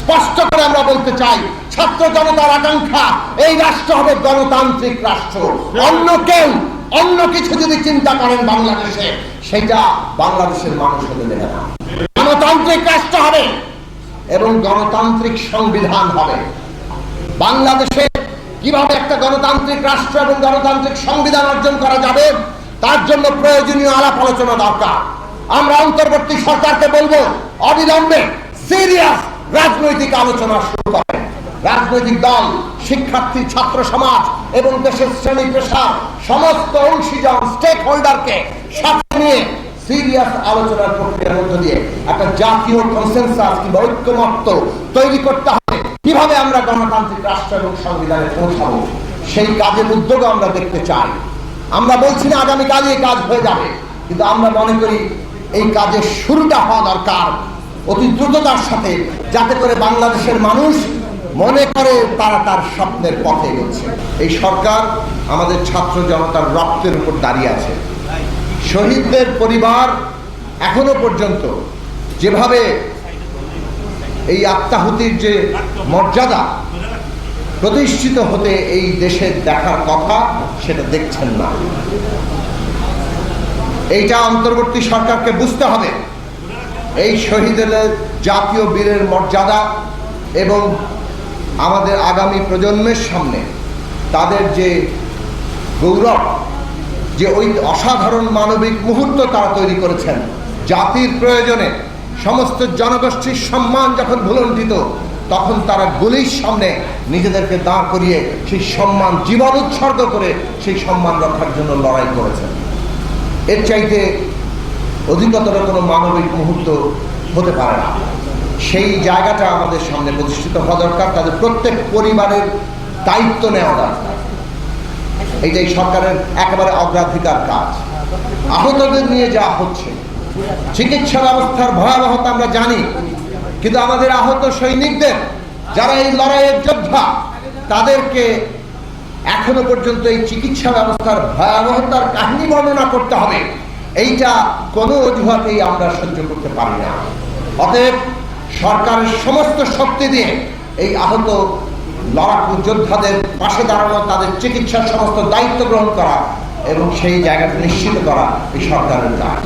স্পষ্ট করে আমরা বলতে চাই, ছাত্র জনতার আকাঙ্ক্ষা, এই রাষ্ট্র হবে গণতান্ত্রিক রাষ্ট্র। অন্য কেউ অন্য কিছু যদি চিন্তা করেন বাংলাদেশে, সেটা বাংলাদেশের মানুষ হতে দেবে না। গণতান্ত্রিক রাষ্ট্র হবে এবং গণতান্ত্রিক সংবিধান হবে। বাংলাদেশে কীভাবে একটা গণতান্ত্রিক রাষ্ট্র এবং গণতান্ত্রিক সংবিধান অর্জন করা যাবে, তার জন্য প্রয়োজনীয় আলাপ আলোচনা দরকার। আমরা অন্তর্বর্তী সরকারকে বলব, অবিলম্বে সিরিয়াস রাজনৈতিক আলোচনা শুরু করেন রাজনৈতিক দল, শিক্ষার্থী, ছাত্র সমাজ এবং দেশের শ্রেণি পেশা সমস্ত অংশীজন স্টেক হোল্ডারকে সাথে নিয়ে সিরিয়াস আলোচনার প্রক্রিয়ার মধ্য দিয়ে একটা জাতীয় কনসেনসাস কিংবা ঐক্যমত্য তৈরি করতে হবে। কীভাবে আমরা গণতান্ত্রিক রাষ্ট্র এবং সংবিধানে পৌঁছাবো? সেই কাজের উদ্যোগ আমরা দেখতে চাই। আমরা বলছি না, আগামীকালই এই কাজ হয়ে যাবে। কিন্তু আমরা মনে করি এই কাজের শুরুটা হওয়া দরকার। অতি দ্রুততার সাথে যাতে করে বাংলাদেশের মানুষ মনে করে তারা তার স্বপ্নের পথে এগোচ্ছে। এই সরকার আমাদের ছাত্র জনতার রক্তের উপর দাঁড়িয়ে আছে। শহীদদের পরিবার এখনও পর্যন্ত যেভাবে এই আত্মাহুতির যে মর্যাদা প্রতিষ্ঠিত হতে এই দেশের দেখার কথা সেটা দেখছেন না। এইটা অন্তর্বর্তী সরকারকে বুঝতে হবে। এই শহীদের জাতীয় বীরের মর্যাদা এবং আমাদের আগামী প্রজন্মের সামনে তাদের যে গৌরব, যে ওই অসাধারণ মানবিক মুহূর্ত তারা তৈরি করেছেন, জাতির প্রয়োজনে সমস্ত জনগোষ্ঠীর সম্মান যখন ভুলণ্ঠিত, তখন তারা গুলির সামনে নিজেদেরকে দাঁড় করিয়ে সেই সম্মান জীবন উৎসর্গ করে সেই সম্মান রক্ষার জন্য লড়াই করেছেন। এর চাইতে অধিকতর কোনো মানবিক মুহূর্ত হতে পারে না। সেই জায়গাটা আমাদের সামনে প্রতিষ্ঠিত হওয়া দরকার, তাদের প্রত্যেক পরিবারের দায়িত্ব নেওয়া দরকার। এইটাই সরকারের একেবারে অগ্রাধিকার কাজ। আহতদের নিয়ে যা হচ্ছে, চিকিৎসা ব্যবস্থার ভয়াবহতা আমরা জানি, কিন্তু আমাদের আহত সৈনিকদের, যারা এই লড়াইয়ের যোদ্ধা, তাদেরকে এখনও পর্যন্ত এই চিকিৎসা ব্যবস্থার ভয়াবহতার কাহিনী বর্ণনা করতে হবে। এইটা কোনো অজুহাতেই আমরা সহ্য করতে পারি না। অতএব সরকারের সমস্ত শক্তি দিয়ে এই আহত লড়াকু যোদ্ধাদের পাশে দাঁড়ানো, তাদের চিকিৎসার সমস্ত দায়িত্ব গ্রহণ করা এবং সেই জায়গাটা নিশ্চিত করা এই সরকারের কাজ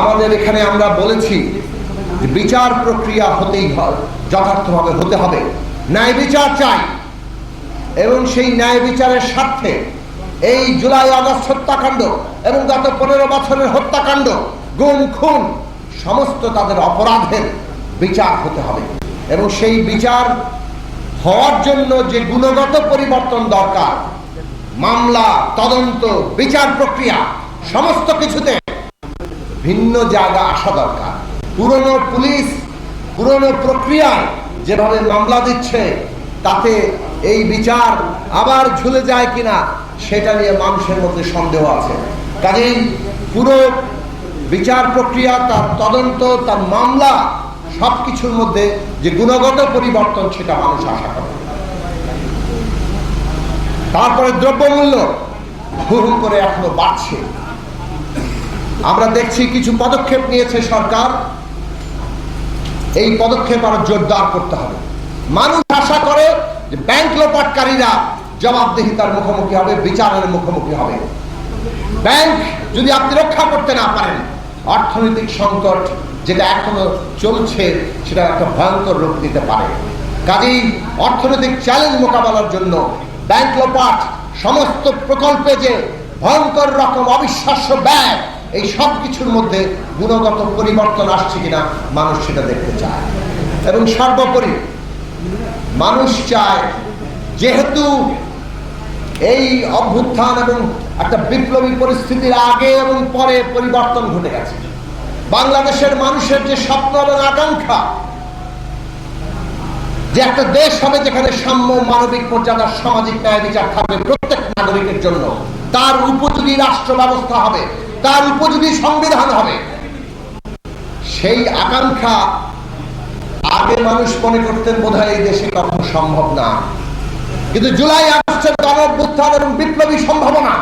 আমাদের এখানে আমরা বলেছি বিচার প্রক্রিয়া হতেই হয় যথার্থভাবে হতে হবে। ন্যায় বিচার চাই এবং সেই ন্যায় বিচারের স্বার্থে এই জুলাই আগস্ট হত্যাকাণ্ড এবং গত পনেরো বছরের হত্যাকাণ্ড, গুম, খুন, সমস্ত তাদের অপরাধের বিচার হতে হবে। এবং সেই বিচার হওয়ার জন্য যে গুণগত পরিবর্তন দরকার, মামলা, তদন্ত, বিচার প্রক্রিয়া, সমস্ত কিছুতে ভিন্ন জায়গা আসা দরকার। পুরনো পুলিশ, পুরনো প্রক্রিয়ায় যেভাবে মামলা দিচ্ছে, তাতে এই বিচার আবার ঝুলে যায় কিনা, সেটা নিয়ে মানুষের মধ্যে সন্দেহ আছে। কাজেই পুরো বিচার প্রক্রিয়া, তার তদন্ত, তার মামলা সব কিছুর মধ্যে যে গুণগত পরিবর্তন, সেটা মানুষ আশা করে। তারপরে দ্রব্যমূল্য হুহু করে এখনও বাড়ছে। আমরা দেখছি কিছু পদক্ষেপ নিয়েছে সরকার। এই পদক্ষেপ আরও জোরদার করতে হবে। মানুষ আশা করে যে ব্যাংক লোপাটকারীরা জবাবদিহিতার মুখোমুখি হবে, বিচারের মুখোমুখি হবে। ব্যাংক যদি আপনি রক্ষা করতে না পারেন, অর্থনৈতিক সংকট যেটা এখনও চলছে, সেটা একটা ভয়ঙ্কর রূপ দিতে পারে। কাজেই অর্থনৈতিক চ্যালেঞ্জ মোকাবেলার জন্য ব্যাংক লোপাট সমস্ত প্রকল্পে যে ভয়ঙ্কর রকম অবিশ্বাস্য ব্যয়, এই সব কিছুর মধ্যে গুণগত পরিবর্তন আসছে কিনা, মানুষ সেটা দেখতে চায়। এবং সর্বোপরি মানুষ চায় যেহেতু এই অভ্যুত্থান এবং একটা বিপ্লবী পরিস্থিতির আগে এবং পরে পরিবর্তন ঘটে গেছে। বাংলাদেশের মানুষের যে স্বপ্ন এবং আকাঙ্ক্ষা, যে একটা দেশ হবে যেখানে সাম্য, মানবিক মর্যাদার সামাজিক ন্যায় বিচার থাকবে প্রত্যেক নাগরিকের জন্য, তার উপযোগী রাষ্ট্র ব্যবস্থা হবে, তার উপযোগী সংবিধান হবে, সেই আকাঙ্ক্ষা আগে মানুষ মনে করতেন বোধ এই দেশে কখনো সম্ভব না। কিন্তু জুলাই আগস্টের গণঅভ্যুত্থান এবং বিপ্লবী সম্ভাবনা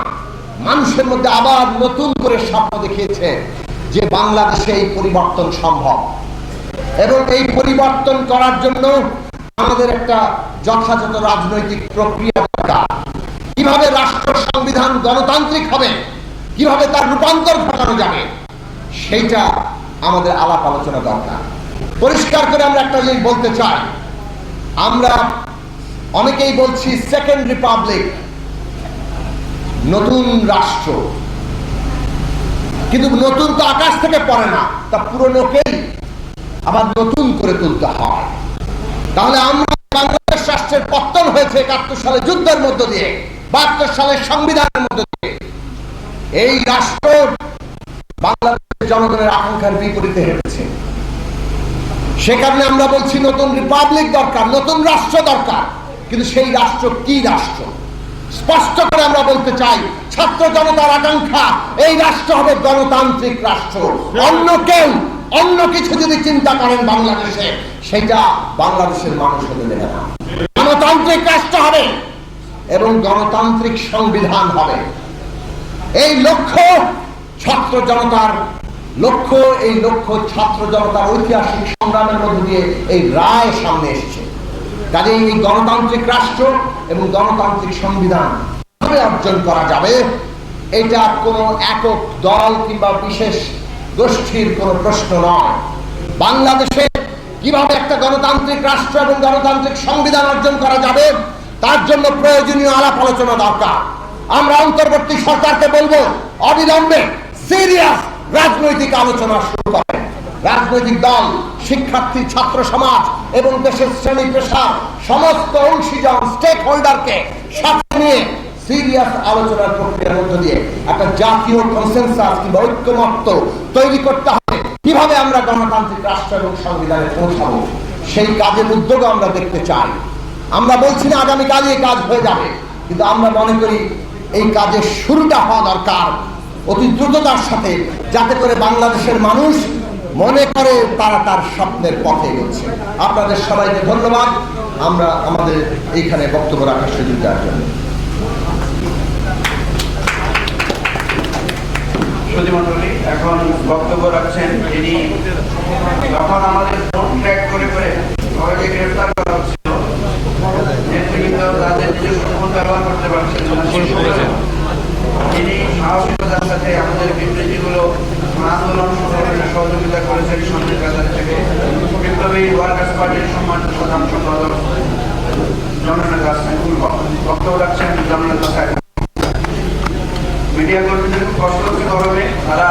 মানুষের মধ্যে আবার নতুন করে স্বপ্ন দেখিয়েছে যে বাংলাদেশে এই পরিবর্তন সম্ভব। এবং এই পরিবর্তন করার জন্য আমাদের একটা যথাযথ রাজনৈতিক প্রক্রিয়া দরকার। কীভাবে রাষ্ট্র সংবিধান গণতান্ত্রিক হবে, কীভাবে তার রূপান্তর ঘটানো যাবে, সেইটা আমাদের আলাপ আলোচনা দরকার। পরিষ্কার করে আমরা একটা জিনিস বলতে চাই। আমরা অনেকেই বলছি সেকেন্ড রিপাবলিক নতুন রাষ্ট্র। কিন্তু নতুন তো আকাশ থেকে পড়ে না, তা পুরনোকেই আবার নতুন করে তুলতে হয়। তাহলে আমরা বাংলাদেশ রাষ্ট্রের পতন হয়েছে একাত্তর সালে যুদ্ধের মধ্য দিয়ে, বাহাত্তর সালের সংবিধানের মধ্য দিয়ে। এই রাষ্ট্র বাংলাদেশের জনগণের আকাঙ্ক্ষার বিপরীতে হেঁটেছে। সে কারণে আমরা বলছি নতুন রিপাবলিক দরকার, নতুন রাষ্ট্র দরকার। কিন্তু সেই রাষ্ট্র কি রাষ্ট্র? স্পষ্ট করে আমরা বলতে চাই, ছাত্র জনতার আকাঙ্ক্ষা, এই রাষ্ট্র হবে গণতান্ত্রিক রাষ্ট্র। অন্য কেউ অন্য কিছু যদি চিন্তা করেন বাংলাদেশে, সেটা বাংলাদেশের মানুষ হতে দেবে না। গণতান্ত্রিক রাষ্ট্র হবে এবং গণতান্ত্রিক সংবিধান হবে। এই লক্ষ্য ছাত্র জনতার লক্ষ্য, এই লক্ষ্য ছাত্র জনতার ঐতিহাসিক সংগ্রামের মধ্য দিয়ে এই রায় সামনে এসেছে। কাজে এই গণতান্ত্রিক রাষ্ট্র এবং গণতান্ত্রিক সংবিধান অর্জন করা যাবে, এটা কোনো একক দল কিংবা বিশেষ গোষ্ঠীর কোনো প্রশ্ন নয়। বাংলাদেশে কীভাবে একটা গণতান্ত্রিক রাষ্ট্র এবং গণতান্ত্রিক সংবিধান অর্জন করা যাবে, তার জন্য প্রয়োজনীয় আলাপ আলোচনা দরকার। আমরা অন্তর্বর্তী সরকারকে বলব, অবিলম্বে সিরিয়াস রাজনৈতিক আলোচনা শুরু করেন। রাজনৈতিক দল, শিক্ষার্থী, ছাত্র সমাজ এবং দেশের শ্রেণি পেশার সমস্ত অংশীজন স্টেক হোল্ডারকে সাথে নিয়ে সিরিয়াস আলোচনার প্রক্রিয়ার মধ্য দিয়ে একটা জাতীয় কনসেনসাস কিংবা ঐক্যমত্য তৈরি করতে হবে। কীভাবে আমরা গণতান্ত্রিক রাষ্ট্র এবং সংবিধানে পৌঁছাবো? সেই কাজের উদ্যোগ আমরা দেখতে চাই। আমরা বলছি না আগামীকালই কাজ হয়ে যাবে। কিন্তু আমরা মনে করি এই কাজের শুরুটা হওয়া দরকার। অতি দ্রুততার সাথে যাতে করে বাংলাদেশের মানুষ মনে করে তারা তার স্বপ্নের পথে এগোচ্ছে। আপনাদের সবাইকে ধন্যবাদ। আমরা আমাদের এইখানে বক্তব্য রাখার সুযোগ দেওয়ার জন্য। সুধীমণ্ডলী এখন বক্তব্য রাখছেন যিনি। যখন আমাদের ফোন ট্র্যাক করে করে সবাইকে গ্রেফতার করা হচ্ছিল নেতৃবৃন্দ তাদের নিজস্ব ফোন ব্যবহার করতে পারছেন না তিনি সাহসিকতার সাথে আমাদের বিবৃতিগুলো আন্দোলন সংগ্রামে সহযোগিতা করেছেন সঞ্জয় বাজার থেকে বিপ্লবী ওয়ার্কার্স পার্টির সম্মানিত প্রধান সম্পাদক জননেতা সাইফুল বক্তব্য রাখছেন জননেতা সাইফুল মিডিয়া কর্মীদের খুব কষ্ট হচ্ছে গরমে। তারা